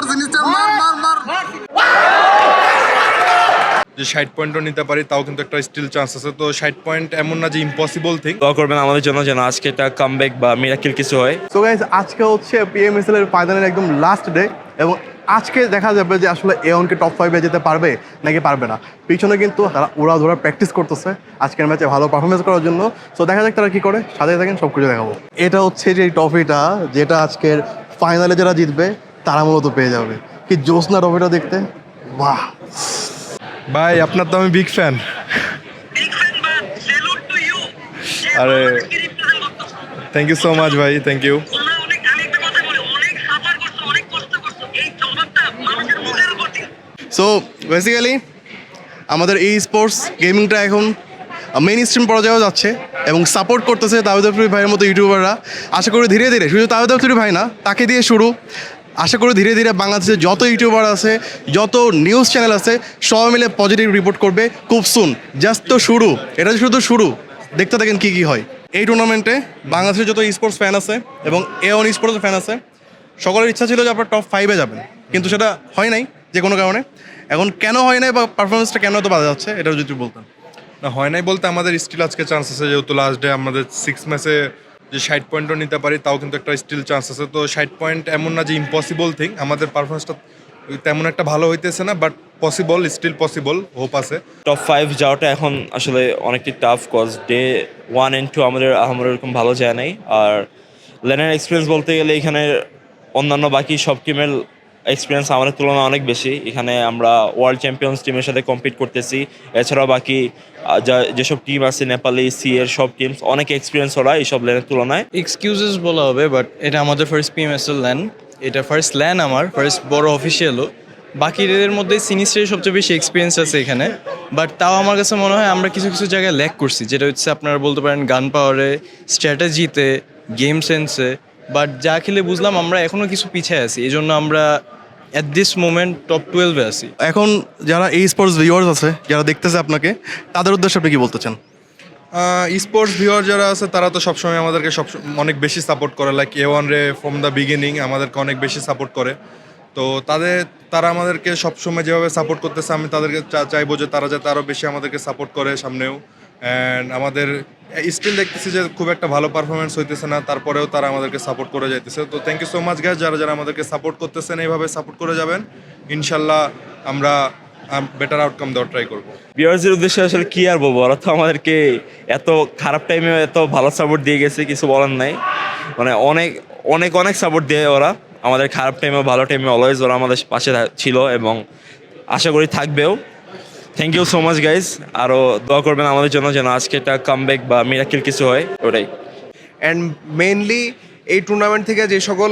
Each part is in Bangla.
মার জিনিসটা মার মার মার যে ষাট পয়েন্টও নিতে পারি তাও কিন্তু একটা স্টিল চান্স আছে। তো ষাট পয়েন্ট এমন না যে ইম্পসিবল থিং দোয়া করবেন আমাদের জন্য যেন আজকে এটা কামব্যাক বা মিরাকিল কিছু হয়। সো গাইজ আজকে হচ্ছে পিএমএসএল এর ফাইনালের একদম লাস্ট ডে এবং আজকে দেখা যাবে যে আসলে এওনকে টপ ফাইভে যেতে পারবে নাকি পারবে না। পিছনে কিন্তু তারা ওরা ধরা প্র্যাকটিস করতেছে আজকের ম্যাচে ভালো পারফরমেন্স করার জন্য। সো দেখা যাক তারা কি করে সাথে থাকেন সব কিছু দেখাবো। এটা হচ্ছে যে ট্রফিটা যেটা আজকের ফাইনালে যারা জিতবে তারা মূলত পেয়ে যাবে। কি জোসনা ট্রফিটা দেখতে? বাহ। ভাই আপনার তো আমি বিগ ফ্যান আরে। থ্যাংক ইউ সো মাচ ভাই থ্যাংক ইউ। সো বেসিক্যালি আমাদের এই স্পোর্টস গেমিংটা এখন মেইন স্ট্রিম পর্যায়েও যাচ্ছে এবং সাপোর্ট করতেছে আফ্রিদি ভাইয়ের মতো ইউটিউবাররা আশা করি ধীরে ধীরে শুধু আফ্রিদি ভাই না তাকে দিয়ে শুরু। আশা করি ধীরে ধীরে বাংলাদেশে যত ইউটিউবার আছে, যত নিউজ চ্যানেল আছে, সবাই মিলে পজিটিভ রিপোর্ট করবে খুব সুন জাস্ট তো শুরু। এটা শুধু শুরু। দেখতে থাকেন কী কী হয়। এই টুর্নামেন্টে বাংলাদেশের যত স্পোর্টস ফ্যান আছে এবং এ অন স্পোর্টসের ফ্যান আছে, সকলের ইচ্ছা ছিল যে আপনার টপ ফাইভে যাবেন। কিন্তু সেটা হয় নাই যে কোনো কারণে। এখন কেন হয় নাই বা পারফরমেন্সটা কেন এত বাধা যাচ্ছে এটা যদি বলতেন। না, হয় নাই বলতে আমাদের স্টিল আজকে চান্স আছে যেহেতু লাস্ট ডে আমাদের সিক্স ম্যাচে যে ষাট পয়েন্টও নিতে পারি, তাও কিন্তু একটা স্টিল চান্স আছে। তো ষাট পয়েন্ট এমন না যে ইম্পসিবল থিং আমাদের পারফরমেন্সটা তেমন একটা ভালো হইতেছে না but possible still possible hope আছে। টপ ফাইভ যাওয়াটা এখন আসলে অনেকটি tough cause day one and two আমাদের, আমার এরকম ভালো যায় নাই। আর লেনের এক্সপিরিয়েন্স বলতে গেলে এখানে অন্যান্য বাকি সব টিমের এক্সপিরিয়েন্স আমাদের তুলনায় অনেক বেশি। এখানে আমরা ওয়ার্ল্ড চ্যাম্পিয়ন্স টিমের সাথে কম্পিট করতেছি। এছাড়াও বাকি যা- যেসব টিম আছে নেপালি সি এর সব টিমস অনেক এক্সপিরিয়েন্স ওরা এইসব লেনের তুলনায়। এক্সকিউজেস বলা হবে বাট এটা আমাদের ফার্স্ট পিএমএসএল ল্যান এটা ফার্স্ট ল্যান আমার ফার্স্ট বড় অফিসিয়ালও বাকিদের মধ্যে সিনিস্টারের সবচেয়ে বেশি এক্সপিরিয়েন্স আছে এখানে। বাট তাও আমার কাছে মনে হয় আমরা কিছু কিছু জায়গায় ল্যাক করছি। যেটা হচ্ছে আপনারা বলতে পারেন গান পাওয়ারে স্ট্র্যাটেজিতে গেম সেন্সে বাট যা খেলে বুঝলাম আমরা এখনও কিছু পিছিয়ে আছি। এই জন্য আমরা অ্যাট দিস মোমেন্ট টপ টুয়েলভে আছি। এখন যারা এই স্পোর্টস ভিউয়ার্স আছে যারা দেখতেছে আপনাকে তাদের উদ্দেশ্যে আপনি কি বলতে চান? স্পোর্টস ভিউয়ার যারা আছে তারা তো সবসময় আমাদেরকে সব অনেক বেশি সাপোর্ট করে। Like a one ray from the beginning আমাদেরকে অনেক বেশি সাপোর্ট করে। তো তাদের তারা আমাদেরকে সবসময় যেভাবে সাপোর্ট করতেছে আমি তাদেরকে চা- চাইব যে তারা যাতে আরও বেশি আমাদেরকে সাপোর্ট করে সামনেও। অ্যান্ড আমাদের স্টিল দেখতেছি যে খুব একটা ভালো পারফরমেন্স হইতেছে না, তারপরেও তারা আমাদেরকে সাপোর্ট করে যাইতেছে। তো thank you so much guys যারা যারা আমাদেরকে সাপোর্ট করতেছেন, এইভাবে সাপোর্ট করে যাবেন। ইনশাল্লাহ আমরা বেটার আউটকাম দেওয়ার ট্রাই করব। বিয়ার্সের উদ্দেশ্যে আসলে কি আর বলব? ওরা তো আমাদেরকে এত খারাপ টাইমে এত ভালো সাপোর্ট দিয়ে গেছে, কিছু বলার নাই। মানে অনেক অনেক অনেক সাপোর্ট দিয়ে ওরা। আমাদের খারাপ টাইমে ভালো টাইমে অলওয়েজ ওরা আমাদের পাশে ছিল এবং আশা করি থাকবেও। Thank you so much guys আরও দোয়া করবেন আমাদের জন্য যেন আজকে এটা কামব্যাক বা মিরাকিল কিছু হয়, ওটাই। অ্যান্ড মেইনলি এই টুর্নামেন্ট থেকে যে সকল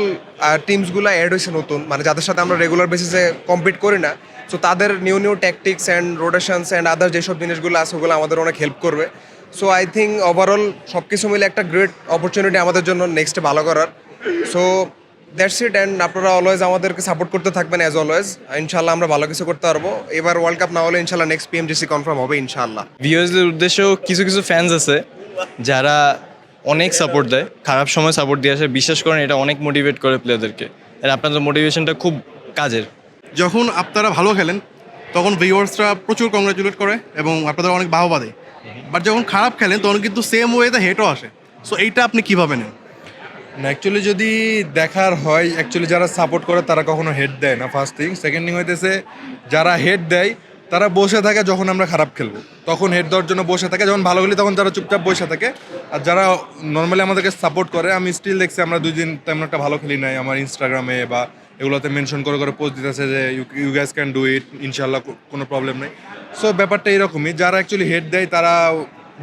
টিমসগুলো অ্যাড হয়েছে নতুন মানে যাদের সাথে আমরা রেগুলার বেসিসে কম্পিট করি না সো তাদের new new tactics and rotations and other যেসব জিনিসগুলো আছে, ওগুলো আমাদের অনেক হেল্প করবে। সো আই থিঙ্ক ওভারঅল সব কিছু মিলে একটা গ্রেট অপরচুনিটি আমাদের জন্য নেক্সটে ভালো করার। সো দ্যাটস ইট অ্যান্ড আপনারা অলওয়েজ আমাদেরকে সাপোর্ট করতে থাকবেন অ্যাজ অলওয়েজ ইনশাল্লাহ আমরা ভালো কিছু করতে পারব। এবার ওয়ার্ল্ড কাপ না হলে ইনশাল্লাহ নেক্সট পিএমজিসি কনফার্ম হবে ইনশাল্লাহ ভিউয়ার্সদের উদ্দেশ্যেও কিছু কিছু ফ্যান্স আছে যারা অনেক সাপোর্ট দেয় খারাপ সময় সাপোর্ট দিয়ে আসে। বিশ্বাস করেন এটা অনেক মোটিভেট করে প্লেয়ারদেরকে আর আপনাদের মোটিভেশনটা খুব কাজের। যখন আপনারা ভালো খেলেন তখন ভিউয়ার্সরা প্রচুর কংগ্রাচুলেট করে এবং আপনাদের অনেক বাহবা দেয়। বাট যখন খারাপ খেলেন তখন কিন্তু সেম ওয়েতে হেটও আসে। সো এইটা আপনি কীভাবে নেন? না অ্যাকচুয়ালি যদি দেখার হয় অ্যাকচুয়ালি যারা সাপোর্ট করে, তারা কখনো হেড দেয় না ফার্স্ট থিং সেকেন্ড থিং হইতেছে, যারা হেড দেয়, তারা বসে থাকে যখন আমরা খারাপ খেলব। তখন হেড দেওয়ার জন্য বসে থাকে, যখন ভালো খেলি তখন তারা চুপচাপ বসে থাকে। আর যারা নর্মালি আমাদেরকে সাপোর্ট করে, আমি স্টিল দেখছি আমরা দুই দিন তেমন একটা ভালো খেলি নাই, আমার ইনস্টাগ্রামে বা এগুলোতে মেনশন করে করে পোস্ট দিতেছে যে you guys can do it ইনশাল্লাহ কোনো প্রবলেম নেই। সো ব্যাপারটা এরকমই, যারা অ্যাকচুয়ালি হেড দেয়, তারা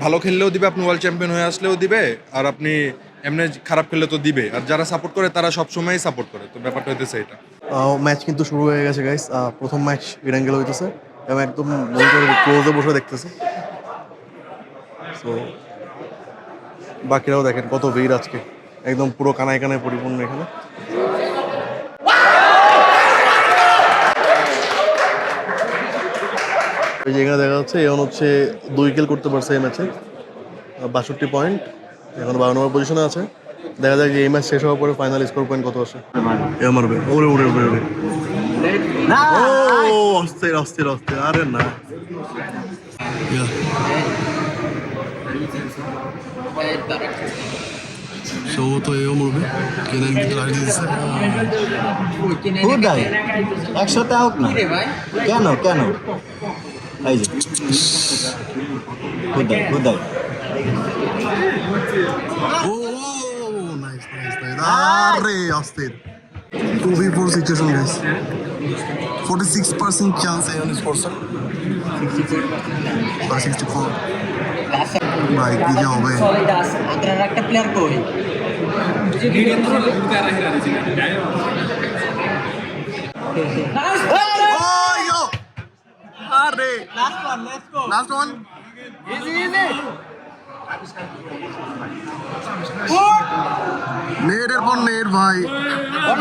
ভালো খেললেও দিবে, আপনি ওয়ার্ল্ড চ্যাম্পিয়ন হয়ে আসলেও দিবে, আর আপনি এমনি খারাপ খেললে তো দিবে। আর যারা সাপোর্ট করে, তারা সবসময়ই সাপোর্ট করে। তো ব্যাপারটা হইতেছে এটা। ম্যাচ কিন্তু শুরু হয়ে গেছে গাইস প্রথম ম্যাচ ইরাঙ্গেল হইতেছে। এবং একদম ক্লোজে বসে দেখতেছে। সো বাকিরাও দেখেন কত ভিড় আজকে। একদম পুরো কানায় কানায় পরিপূর্ণ এখানে। এই যে এখানে দেখা যাচ্ছে এখন হচ্ছে দুই কিল করতে পারছে এই ম্যাচে বাষট্টি পয়েন্ট এখন বারো নম্বর পজিশনে আছে। দেখা যায় যে এই ম্যাচ শেষ হওয়ার পরে ফাইনাল স্কোর পয়েন্ট কত আসে। এ মারবে ওরে ওরে ওরে ওরে। ও অস্থির অস্থির অস্থির। আরে না। সম্ভবত এও মরবে। দিচ্ছে হোক না কেন কেন? এই যে হুদাই হুদাই ও নাইস নাইস নাইস আরে অস্থির। খুবই পোর সিচুয়েশন গাইস 46% চান্স এখন ইজ ফরসন 64 ভাই কি যে হবে। একটা প্লেয়ার কই Oh, yo! আরে লাস্ট ওয়ান নেটের পর নেট ভাই। ও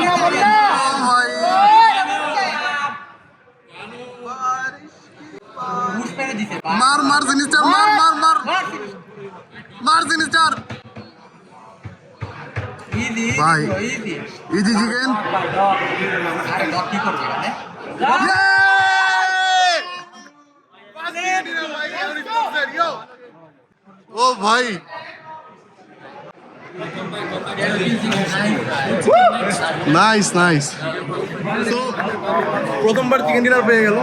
ভাই। মার মার জিনিসটার মার মার মার। মার জিনিসটার ভাই। ইজি চিকেন ও ভাই নাইস নাইস প্রথমবার চিকেন ডিনার পেয়ে গেল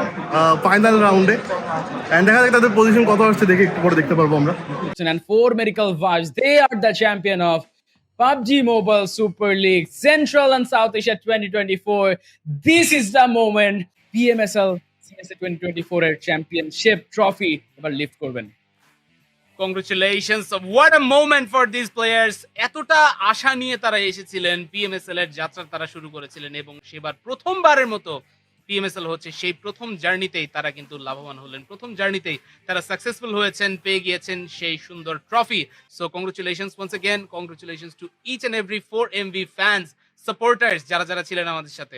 ফাইনাল রাউন্ডে অ্যান্ড দেখা যাক তাদের পজিশন কত আসছে দেখে একটু পরে দেখতে পারব আমরা and four medical vibes. They are the champion of PUBG Mobile Super League Central and South Asia 2024. This is the moment. PMSL CSA 2024 এর championship trophy এবার লিফট করবেন congratulations what a moment for this players এতটা আশা নিয়ে তারা এসেছিলেন পিএমএসএল এর যাত্রা তারা শুরু করেছিলেন এবং সেবার প্রথমবারের মতো পিএমএসএল হচ্ছে সেই প্রথম জার্নিতেই তারা কিন্তু লাভবান হলেন প্রথম জার্নিতেই তারা সাকসেসফুল হয়েছেন পেয়ে গিয়েছেন সেই সুন্দর trophy so congratulations once again congratulations to each and every for MV fans supporters যারা যারা ছিলেন আমাদের সাথে